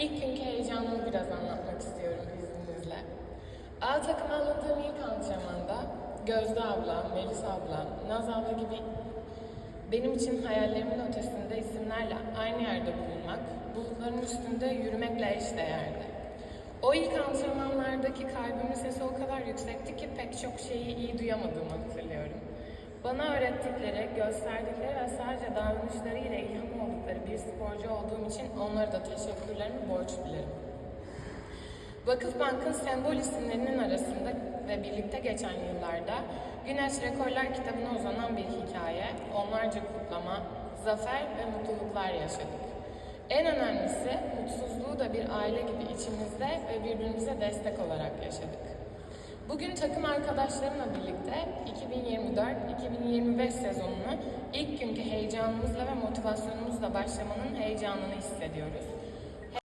İlk günkü heyecanımı biraz anlatmak istiyorum izninizle. A takımı alındığım ilk antrenmanda Gözde abla, Melis abla, Naz abla gibi benim için hayallerimin ötesinde isimlerle aynı yerde bulunmak, bulutların üstünde yürümekle eşdeğerdi. O ilk antrenmanlardaki kalbimin sesi o kadar yüksekti ki pek çok şeyi iyi duyamadığımı hatırlıyorum. Bana öğrettikleri, gösterdikleri ve sadece davranışlarıyla ilham oldukları bir sporcu olduğum için onlara da teşekkürlerimi borç bilirim. Vakıfbank'ın sembol isimlerinin arasında ve birlikte geçen yıllarda Güneş Rekorlar kitabına uzanan bir hikaye, onlarca kutlama, zafer ve mutluluklar yaşadık. En önemlisi mutsuzluğu da bir aile gibi içimizde ve birbirimize destek olarak yaşadık. Bugün takım arkadaşlarımla birlikte 2024-2025 sezonunu ilk günkü heyecanımızla ve motivasyonumuzla başlamanın heyecanını hissediyoruz.